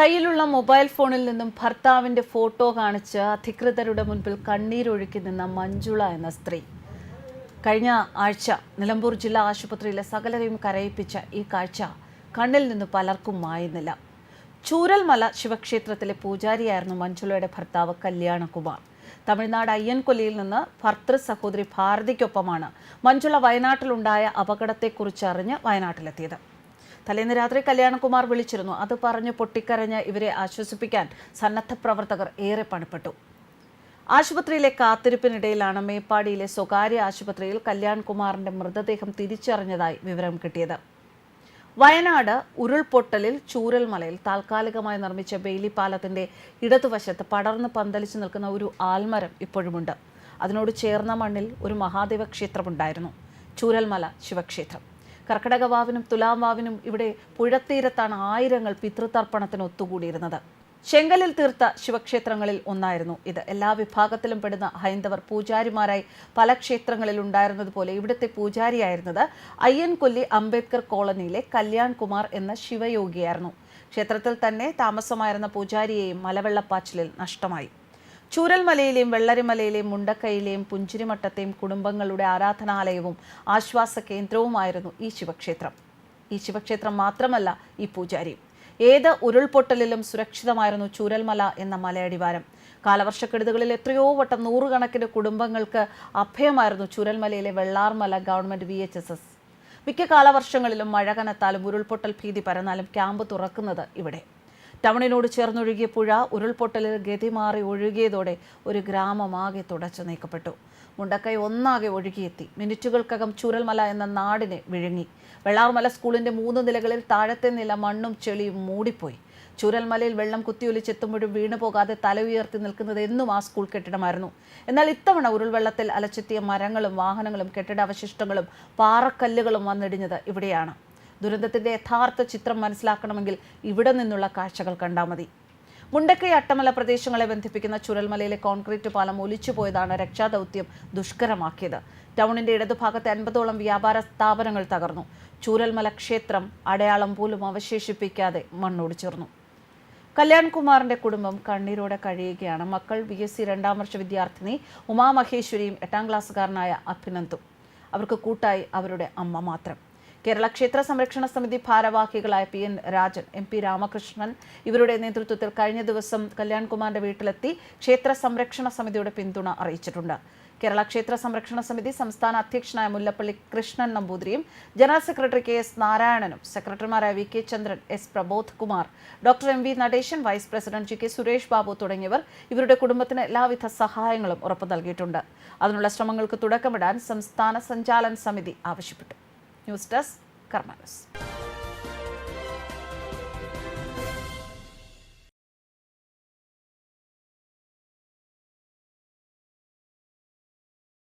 കയ്യിലുള്ള മൊബൈൽ ഫോണിൽ നിന്നും ഭർത്താവിന്റെ ഫോട്ടോ കാണിച്ച് അധികൃതരുടെ മുൻപിൽ കണ്ണീരൊഴുക്കി നിന്ന മഞ്ജുള എന്ന സ്ത്രീ. കഴിഞ്ഞ ആഴ്ച നിലമ്പൂർ ജില്ലാ ആശുപത്രിയിലെ സകലരെയും കരയിപ്പിച്ച ഈ കാഴ്ച കണ്ണിൽ നിന്ന് പലർക്കും മായുന്നില്ല. ചൂരൽമല ശിവക്ഷേത്രത്തിലെ പൂജാരിയായിരുന്നു മഞ്ജുളയുടെ ഭർത്താവ് കല്യാണകുമാർ. തമിഴ്നാട് അയ്യൻകൊല്ലിയിൽ നിന്ന് ഭർത്തൃ സഹോദരി ഭാരതിക്കൊപ്പമാണ് മഞ്ജുള വയനാട്ടിലുണ്ടായ അപകടത്തെക്കുറിച്ച് അറിഞ്ഞ് വയനാട്ടിലെത്തിയത്. തലേന്ന് രാത്രി കല്യാണകുമാർ വിളിച്ചിരുന്നു. അത് പറഞ്ഞ് പൊട്ടിക്കരഞ്ഞ് ഇവരെ ആശ്വസിപ്പിക്കാൻ സന്നദ്ധ പ്രവർത്തകർ ഏറെ പണിപ്പെട്ടു. ആശുപത്രിയിലെ കാത്തിരിപ്പിനിടയിലാണ് മേപ്പാടിയിലെ സ്വകാര്യ ആശുപത്രിയിൽ കല്യാൺകുമാറിന്റെ മൃതദേഹം തിരിച്ചറിഞ്ഞതായി വിവരം കിട്ടിയത്. വയനാട് ഉരുൾപൊട്ടലിൽ ചൂരൽമലയിൽ താൽക്കാലികമായി നിർമ്മിച്ച ബെയിലി പാലത്തിന്റെ ഇടതുവശത്ത് പടർന്ന് പന്തലിച്ചു നിൽക്കുന്ന ഒരു ആൽമരം ഇപ്പോഴുമുണ്ട്. അതിനോട് ചേർന്ന മണ്ണിൽ ഒരു മഹാദേവ ക്ഷേത്രമുണ്ടായിരുന്നു ചൂരൽമല ശിവക്ഷേത്രം. കർക്കിടക വാവിനും തുലാം വാവിനും ഇവിടെ പുഴത്തീരത്താണ് ആയിരങ്ങൾ പിതൃതർപ്പണത്തിന് ഒത്തുകൂടിയിരുന്നത്. ചെങ്കലിൽ തീർത്ത ശിവക്ഷേത്രങ്ങളിൽ ഒന്നായിരുന്നു ഇത്. എല്ലാ വിഭാഗത്തിലും പെടുന്ന ഹൈന്ദവർ പൂജാരിമാരായി പല ക്ഷേത്രങ്ങളിൽ ഉണ്ടായിരുന്നതുപോലെ ഇവിടുത്തെ പൂജാരിയായിരുന്നത് അയ്യൻകൊല്ലി അംബേദ്കർ കോളനിയിലെ കല്യാൺ കുമാർ എന്ന ശിവയോഗിയായിരുന്നു. ക്ഷേത്രത്തിൽ തന്നെ താമസമായിരുന്ന പൂജാരിയെയും മലവെള്ളപ്പാച്ചിലിൽ നഷ്ടമായി. ചൂരൽമലയിലെയും വെള്ളരിമലയിലെയും മുണ്ടക്കൈയിലെയും പുഞ്ചിരിമട്ടത്തെയും കുടുംബങ്ങളുടെ ആരാധനാലയവും ആശ്വാസ കേന്ദ്രവുമായിരുന്നു ഈ ശിവക്ഷേത്രം. ഈ ശിവക്ഷേത്രം മാത്രമല്ല ഈ പൂജാരി ഏത് ഉരുൾപൊട്ടലിലും സുരക്ഷിതമായിരുന്നു ചൂരൽമല എന്ന മലയടിവാരം. കാലവർഷക്കെടുതികളിൽ എത്രയോ വട്ടം നൂറുകണക്കിന് കുടുംബങ്ങൾക്ക് അഭയമായിരുന്നു ചൂരൽമലയിലെ Vellarmala government V H S S. മിക്ക കാലവർഷങ്ങളിലും മഴ കനത്താലും ഉരുൾപൊട്ടൽ ഭീതി പരന്നാലും ക്യാമ്പ് തുറക്കുന്നത് ഇവിടെ. ടൗണിനോട് ചേർന്നൊഴുകിയ പുഴ ഉരുൾപൊട്ടലിൽ ഗതിമാറി ഒഴുകിയതോടെ ഒരു ഗ്രാമമാകെ തുടച്ചു നീക്കപ്പെട്ടു. മുണ്ടക്കൈ ഒന്നാകെ ഒഴുകിയെത്തി. മിനിറ്റുകൾക്കകം ചൂരൽമല എന്ന നാടിനെ വിഴുങ്ങി. വെള്ളാർമല സ്കൂളിന്റെ മൂന്ന് നിലകളിൽ താഴത്തെ നില മണ്ണും ചെളിയും മൂടിപ്പോയി. ചൂരൽമലയിൽ വെള്ളം കുത്തിയൊലിച്ചെത്തുമ്പോഴും വീണു പോകാതെ തല ഉയർത്തി നിൽക്കുന്നത് എന്നും ആ സ്കൂൾ കെട്ടിടമായിരുന്നു. എന്നാൽ ഇത്തവണ ഉരുൾവെള്ളത്തിൽ അലച്ചെത്തിയ മരങ്ങളും വാഹനങ്ങളും കെട്ടിടാവശിഷ്ടങ്ങളും പാറക്കല്ലുകളും വന്നിടിഞ്ഞത് ഇവിടെയാണ്. ദുരന്തത്തിന്റെ യഥാർത്ഥ ചിത്രം മനസ്സിലാക്കണമെങ്കിൽ ഇവിടെ നിന്നുള്ള കാഴ്ചകൾ കണ്ടാൽ മതി. മുണ്ടക്കൈ അട്ടമല പ്രദേശങ്ങളെ ബന്ധിപ്പിക്കുന്ന ചുരൽമലയിലെ കോൺക്രീറ്റ് പാലം ഒലിച്ചുപോയതാണ് രക്ഷാദൗത്യം ദുഷ്കരമാക്കിയത്. ടൗണിന്റെ ഇടതുഭാഗത്തെ അൻപതോളം വ്യാപാര സ്ഥാപനങ്ങൾ തകർന്നു. ചൂരൽമല ക്ഷേത്രം അടയാളം പോലും അവശേഷിപ്പിക്കാതെ മണ്ണോട് ചേർന്നു. കല്യാൺകുമാറിന്റെ കുടുംബം കണ്ണീരോടെ കഴിയുകയാണ്. മക്കൾ ബി എസ് സി രണ്ടാം വർഷ വിദ്യാർത്ഥിനി ഉമാമഹേശ്വരിയും എട്ടാം ക്ലാസ്സുകാരനായ അഭിനന്ദും. അവർക്ക് കൂട്ടായി അവരുടെ അമ്മ മാത്രം. കേരള ക്ഷേത്ര സംരക്ഷണ സമിതി ഭാരവാഹികളായ P N Rajan M P Ramakrishnan ഇവരുടെ നേതൃത്വത്തിൽ കഴിഞ്ഞ ദിവസം കല്യാൺകുമാറിന്റെ വീട്ടിലെത്തി ക്ഷേത്ര സംരക്ഷണ സമിതിയുടെ പിന്തുണ അറിയിച്ചിട്ടുണ്ട്. കേരള ക്ഷേത്ര സംരക്ഷണ സമിതി സംസ്ഥാന അധ്യക്ഷനായ മുല്ലപ്പള്ളി കൃഷ്ണൻ നമ്പൂതിരിയും ജനറൽ സെക്രട്ടറി കെ എസ് നാരായണനും സെക്രട്ടറിമാരായ V K Chandran S Prabodh Kumar doctor M V Natesan vice president G K Suresh Babu തുടങ്ങിയവർ ഇവരുടെ കുടുംബത്തിന് എല്ലാവിധ സഹായങ്ങളും ഉറപ്പു നൽകിയിട്ടുണ്ട്. അതിനുള്ള ശ്രമങ്ങൾക്ക് തുടക്കമിടാൻ സംസ്ഥാന സഞ്ചാലൻ സമിതി ആവശ്യപ്പെട്ടു. News desk കർമാനസ്.